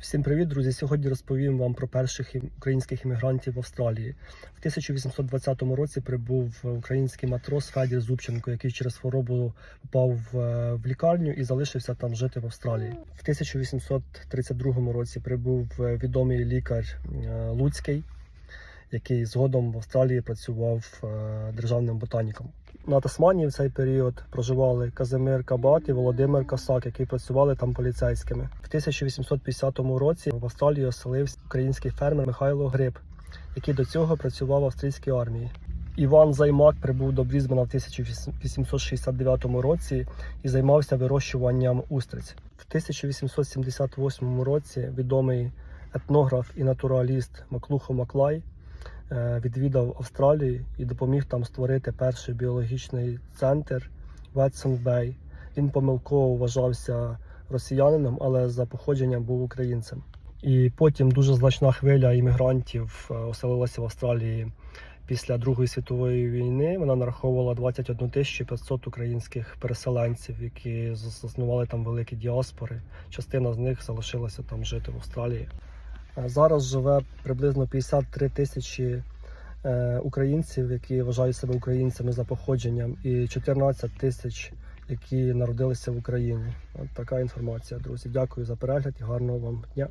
Всім привіт, друзі! Сьогодні розповім вам про перших українських іммігрантів в Австралії. В 1820 році прибув український матрос Федір Зубченко, який через хворобу попав в, е, лікарню і залишився там жити в Австралії. В 1832 році прибув е, відомий лікар е, Луцький, який згодом в Австралії працював е, державним ботаніком. На Тасманії в цей період проживали Казимир Кабат і Володимир Косак, які працювали там поліцейськими. В 1850 році в Австралії оселився український фермер Михайло Гриб, який до цього працював в австрійській армії. Іван Займак прибув до Брізбена в 1869 році і займався вирощуванням устриць. В 1878 році відомий етнограф і натураліст Маклухо Маклай відвідав Австралію і допоміг там створити перший біологічний центр Бей. Він помилково вважався росіянином, але за походженням був українцем. І потім дуже значна хвиля іммігрантів е, оселилася в Австралії після Другої світової війни. Вона нараховувала 21 тисячу 500 українських переселенців, які заснували там великі діаспори. Частина з них залишилася там жити в Австралії. Зараз живе приблизно 53 тисячі е, українців, які вважають себе українцями за походженням, і 14 тисяч, які народилися в Україні. От така інформація, друзі. Дякую за перегляд і гарного вам дня.